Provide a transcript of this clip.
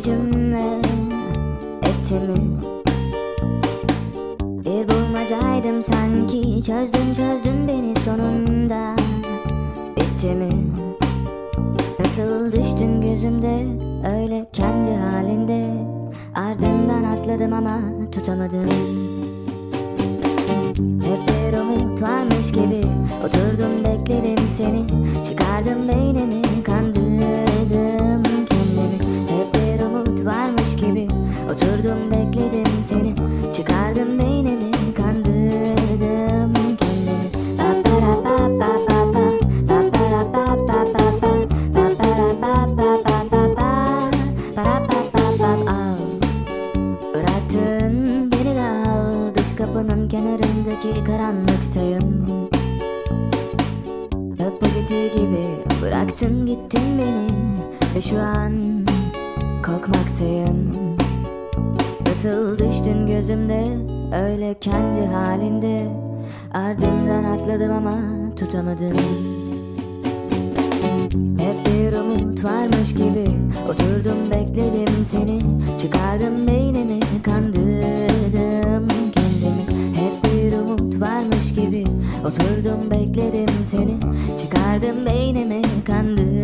gücümle etimi Bir bulmacaydım sanki. Çözdün çözdün beni sonunda. Bitti mi? Nasıl düştün gözümde? Öyle kendi halinde. Ardından atladım ama tutamadım. Bekledim seni. Çıkardım beynimi kandırdım kendimi. Bıraktın beni de al. Dış kapının kenarındaki karanlıktayım. Çöp poşeti gibi bıraktın gittin beni. Ve şu an korkmaktayım Nasıl düştün gözümde? Öyle kendi halinde. Ardından atladım ama tutamadım. Hep bir umut varmış gibi Oturdum bekledim seni. Çıkardım beynimi kandırdım kendimi. Hep bir umut varmış gibi Oturdum bekledim seni. Çıkardım beynimi kandırdım